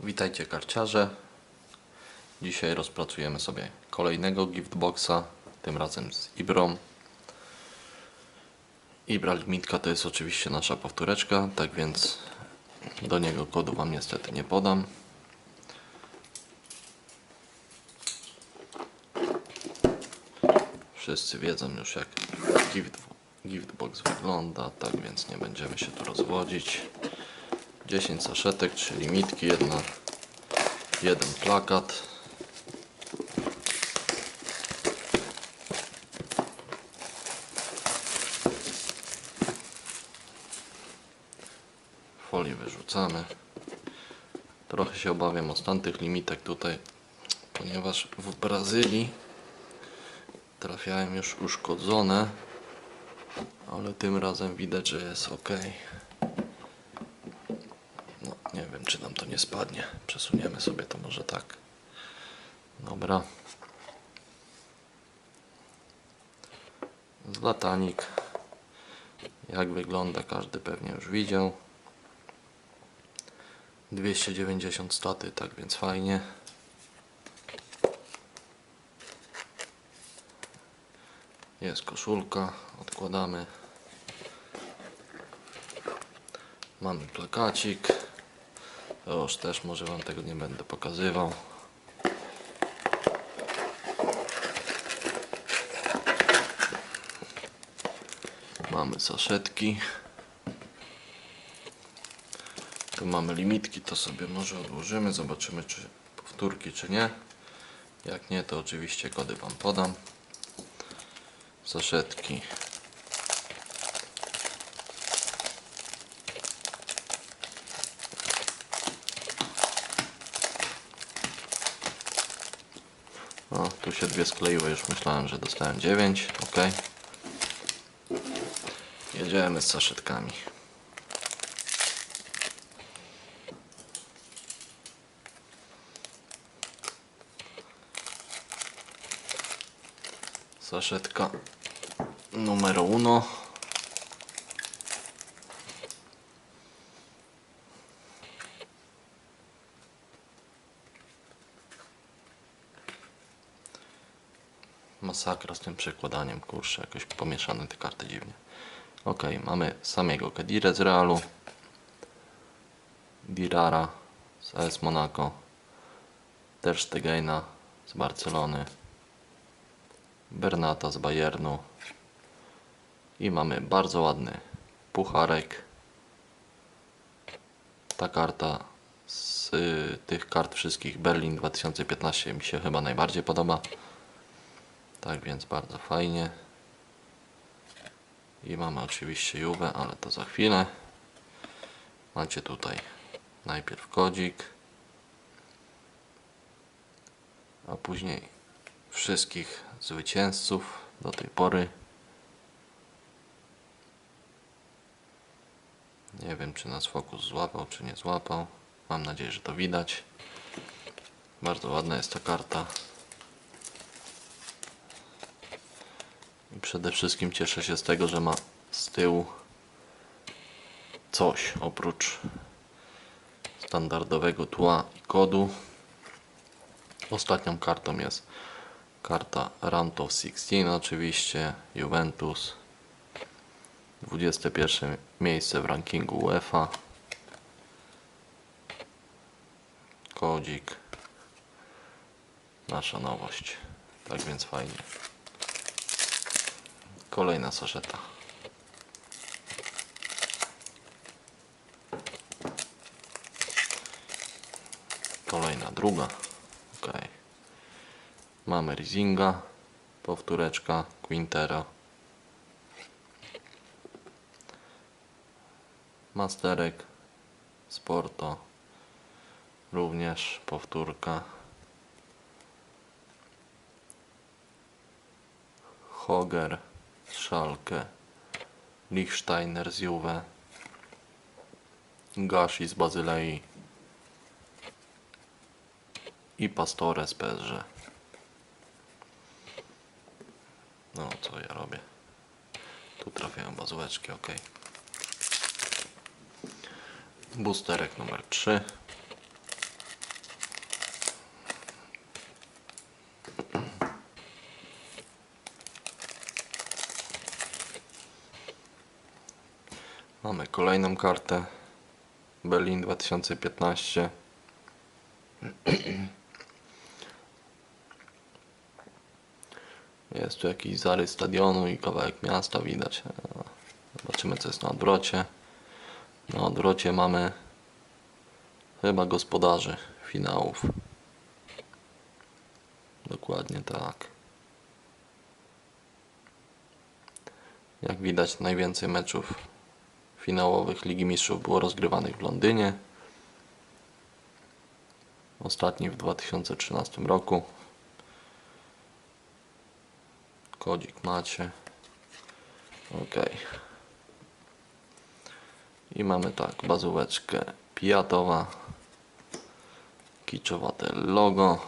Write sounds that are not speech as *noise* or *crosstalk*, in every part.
Witajcie karciarze. Dzisiaj rozpracujemy sobie kolejnego giftboxa, tym razem z Ibrą. Ibra limitka to jest oczywiście nasza powtóreczka, tak więc do niego kodu Wam niestety nie podam. Wszyscy wiedzą już jak gift, giftbox wygląda, tak więc nie będziemy się tu rozwodzić. 10 saszetek, 3 limitki, jedna, jeden plakat. Folię wyrzucamy. Trochę się obawiam o stan tych limitek tutaj, ponieważ w Brazylii trafiałem już uszkodzone, ale tym razem widać, że jest ok. Nie wiem, czy nam to nie spadnie. Przesuniemy sobie to może tak. Dobra. Zlatanik. Jak wygląda, każdy pewnie już widział. 290 staty, tak więc fajnie. Jest koszulka, odkładamy. Mamy plakacik. To już też może Wam tego nie będę pokazywał. Mamy saszetki. Tu mamy limitki, to sobie może odłożymy. Zobaczymy, czy powtórki, czy nie. Jak nie, to oczywiście kody Wam podam. Saszetki. Tu się dwie skleiły, już myślałem, że dostałem 9. Ok. Jedziemy z saszetkami. Saszetka numer uno. Masakra z tym przekładaniem, kurczę, jakoś pomieszane te karty dziwnie. Ok, mamy samego Kedire z Realu, Dirara z AS Monaco, Ter Stegena z Barcelony, Bernata z Bayernu i mamy bardzo ładny pucharek. Ta karta z y, tych kart wszystkich Berlin 2015 mi się chyba najbardziej podoba. Tak więc bardzo fajnie. I mamy oczywiście Juve, ale to za chwilę. Macie tutaj najpierw kodzik, a później wszystkich zwycięzców do tej pory. Nie wiem, czy nas fokus złapał, czy nie złapał. Mam nadzieję, że to widać. Bardzo ładna jest ta karta. Przede wszystkim cieszę się z tego, że ma z tyłu coś oprócz standardowego tła i kodu. Ostatnią kartą jest karta Round of 16 oczywiście, Juventus. 21 miejsce w rankingu UEFA. Kodzik. Nasza nowość. Tak więc fajnie kolejna saszeta kolejna druga. Ok mamy Rizinga powtóreczka Quintero. Masterek Sporto. Również powtórka. Hoger Schalke Lichsteiner z Juve Gashi z Bazylei i Pastore z PSG no co ja robię? Tu trafiają bazułeczki, ok Boosterek numer 3 Mamy kolejną kartę. Berlin 2015. *clears throat* Jest tu jakiś zarys stadionu i kawałek miasta widać. Zobaczymy co jest na odwrocie. Na odwrocie mamy chyba gospodarzy finałów. Dokładnie tak. Jak widać najwięcej meczów finałowych Ligi Mistrzów było rozgrywanych w Londynie. Ostatni w 2013 roku. Kodzik macie. Ok. I mamy tak, bazóweczkę Pijatowa. Kiczowate logo.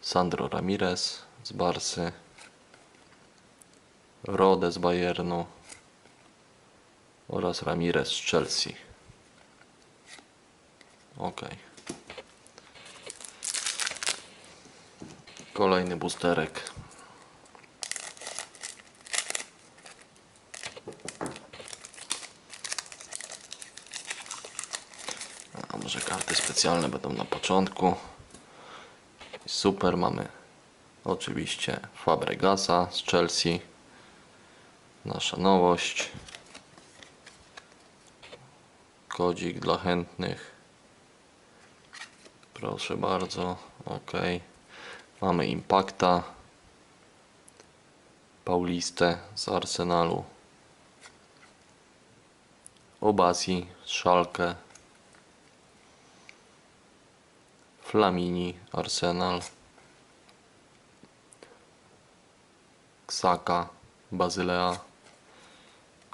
Sandro Ramirez z Barsy. Rode z Bayernu oraz Ramirez z Chelsea. Ok. Kolejny boosterek. A może karty specjalne będą na początku. Super, mamy oczywiście Fabregasa z Chelsea. Nasza nowość. Kodzik dla chętnych. Proszę bardzo. Ok. Mamy Impacta. Paulistę z Arsenalu. Obasi z Schalke. Flamini Arsenal. Ksaka Bazylea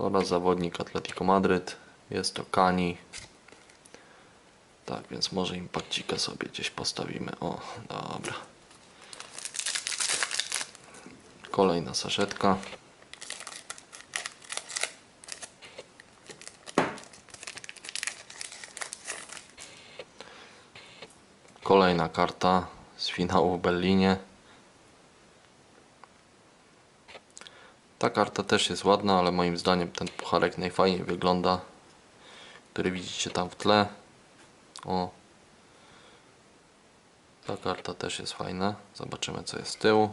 oraz zawodnik Atletico Madryt. Jest to Kani. Tak, więc może impakcika sobie gdzieś postawimy. O, dobra. Kolejna saszetka. Kolejna karta z finału w Berlinie. Ta karta też jest ładna, ale moim zdaniem ten pucharek najfajniej wygląda, który widzicie tam w tle. O. Ta karta też jest fajna. Zobaczymy co jest z tyłu.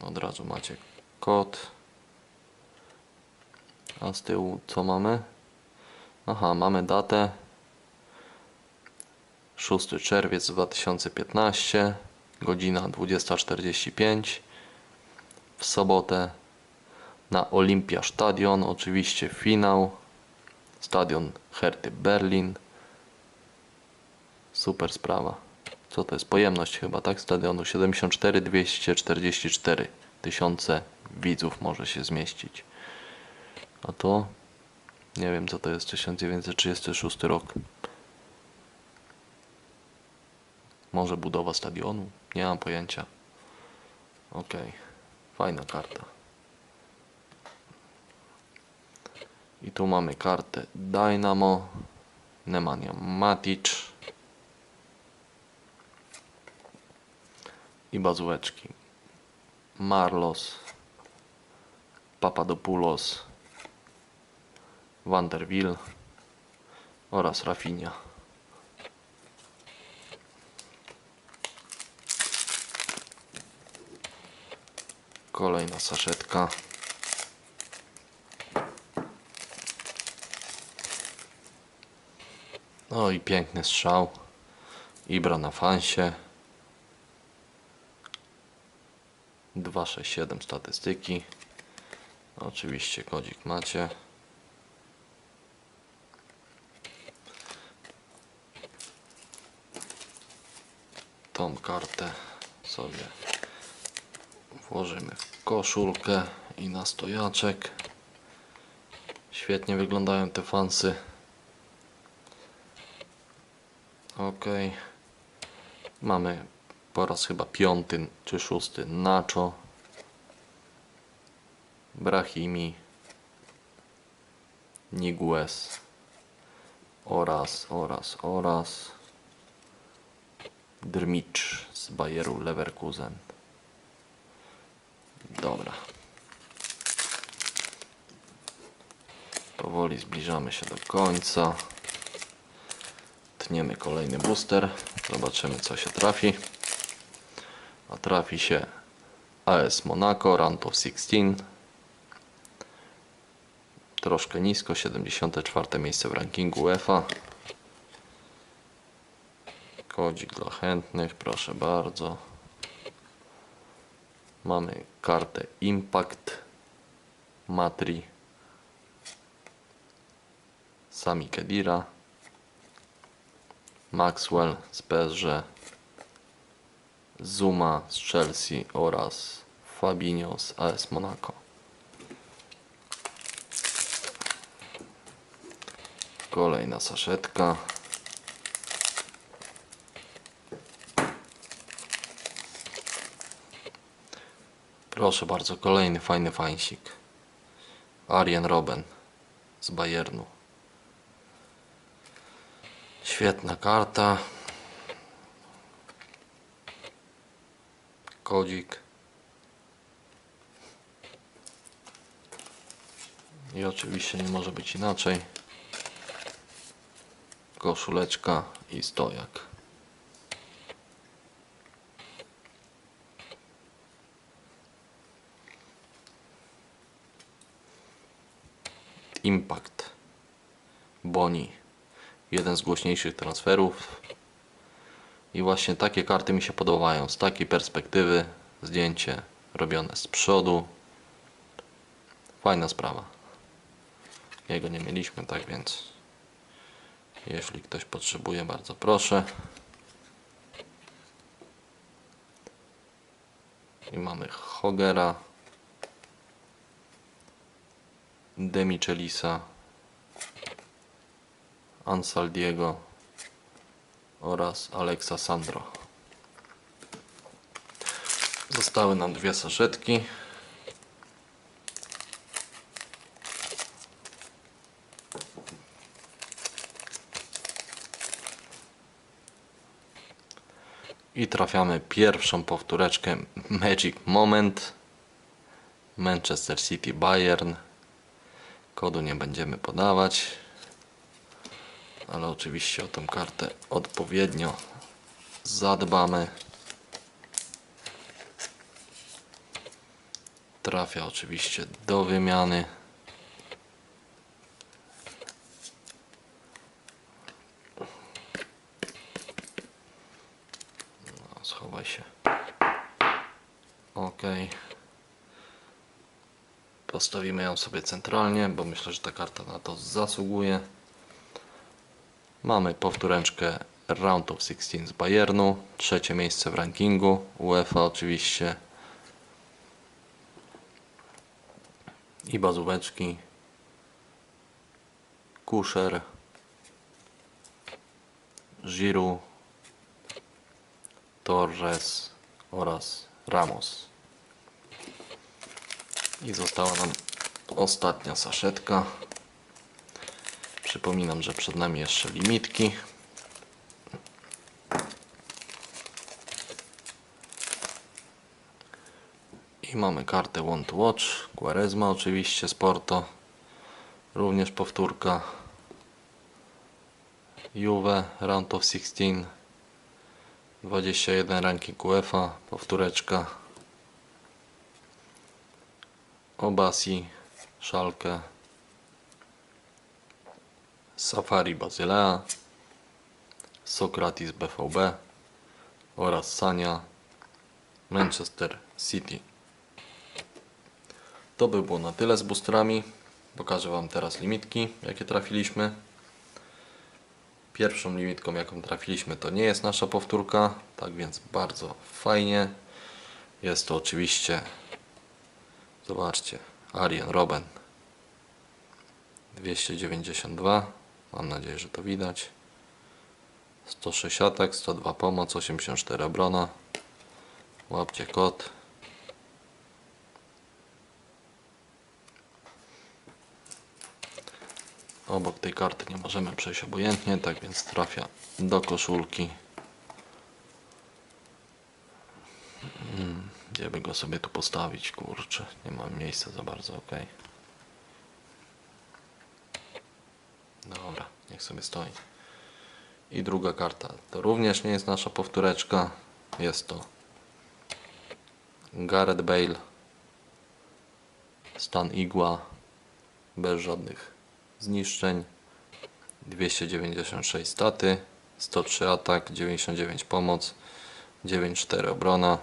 Od razu macie kod. A z tyłu co mamy? Aha, mamy datę. 6 czerwiec 2015, godzina 20.45. W sobotę na Olympia Stadion, oczywiście finał. Stadion Herty Berlin. Super sprawa. Co to jest? Pojemność chyba, tak? Stadionu 74 244 tysiące widzów może się zmieścić. A to nie wiem co to jest 1936 rok. Może budowa stadionu? Nie mam pojęcia. Okej, fajna karta. I tu mamy kartę Dynamo, Nemanja Matic i bazułeczki Marlos, Papadopoulos, Vanderbilt oraz Rafinha. Kolejna saszetka. No i piękny strzał. Ibra na fansie. 267 statystyki. Oczywiście kodzik macie. Tą kartę sobie włożymy w koszulkę i na stojaczek. Świetnie wyglądają te fansy. Ok. Mamy po raz chyba piąty czy szósty Nacho. Brahimi. Niguez. Oraz, oraz, oraz. Drmicz z Bayeru Leverkusen. Dobra. Powoli zbliżamy się do końca. Tniemy kolejny booster. Zobaczymy co się trafi. A trafi się AS Monaco, Round of 16. Troszkę nisko, 74 miejsce w rankingu UEFA. Kodzik dla chętnych, proszę bardzo. Mamy kartę Impact, Matri, Sami Kedira, Maxwell z PSG, Zuma z Chelsea oraz Fabinho z AS Monaco. Kolejna saszetka. Proszę bardzo, kolejny fajny fańsik. Arjen Robben z Bayernu. Świetna karta. Kodzik. I oczywiście nie może być inaczej. Koszuleczka i stojak. Impact. Boni. Jeden z głośniejszych transferów. I właśnie takie karty mi się podobają. Z takiej perspektywy zdjęcie robione z przodu. Fajna sprawa. Jego nie mieliśmy, tak więc jeśli ktoś potrzebuje, bardzo proszę. I mamy Hogera. Demichelisa, Ansaldiego oraz Alexa Sandro. Zostały nam dwie saszetki. I trafiamy pierwszą powtóreczkę Magic Moment Manchester City Bayern Kodu nie będziemy podawać, ale oczywiście o tą kartę odpowiednio zadbamy. Trafia oczywiście do wymiany. No, schowaj się. Okej. Postawimy ją sobie centralnie, bo myślę, że ta karta na to zasługuje. Mamy powtóreczkę Round of 16 z Bayernu, trzecie miejsce w rankingu, UEFA oczywiście. I bazóweczki. Kuszer. Giroud. Torres oraz Ramos. I została nam ostatnia saszetka. Przypominam, że przed nami jeszcze limitki. I mamy kartę One to Watch, Quaresma oczywiście z Porto. Również powtórka. Juve, Round of 16. 21 ranking UEFA, powtóreczka. Obasi, Szalkę, Safari Bazylea, Sokratis BVB oraz Sania Manchester City. To by było na tyle z boosterami. Pokażę Wam teraz limitki, jakie trafiliśmy. Pierwszą limitką, jaką trafiliśmy, to nie jest nasza powtórka, tak więc bardzo fajnie. Jest to oczywiście Zobaczcie, Arjen Robben 292, mam nadzieję, że to widać. 106 siatek, 102 pomoc, 84 obrona. Łapcie kod obok tej karty nie możemy przejść obojętnie, tak więc trafia do koszulki Gdzie by go sobie tu postawić, kurczę. Nie mam miejsca za bardzo, ok. Dobra, niech sobie stoi. I druga karta. To również nie jest nasza powtóreczka. Jest to Gareth Bale. Stan igła. Bez żadnych zniszczeń. 296 staty. 103 atak, 99 pomoc, 94 obrona.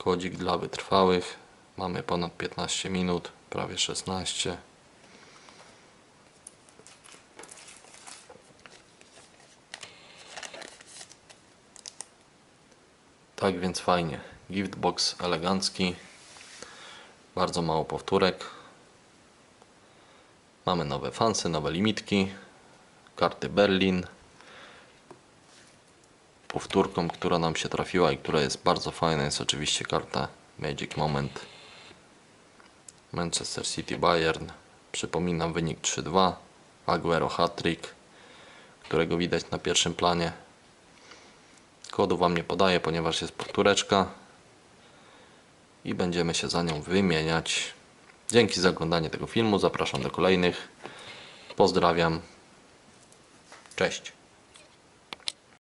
Kodzik dla wytrwałych. Mamy ponad 15 minut, prawie 16. Tak więc fajnie. Giftbox elegancki. Bardzo mało powtórek. Mamy nowe fansy, nowe limitki. Karty Berlin. Powtórką, która nam się trafiła i która jest bardzo fajna jest oczywiście karta Magic Moment. Manchester City Bayern. Przypominam wynik 3-2. Aguero hat-trick, którego widać na pierwszym planie. Kodu Wam nie podaję, ponieważ jest powtóreczka i będziemy się za nią wymieniać. Dzięki za oglądanie tego filmu. Zapraszam do kolejnych. Pozdrawiam. Cześć.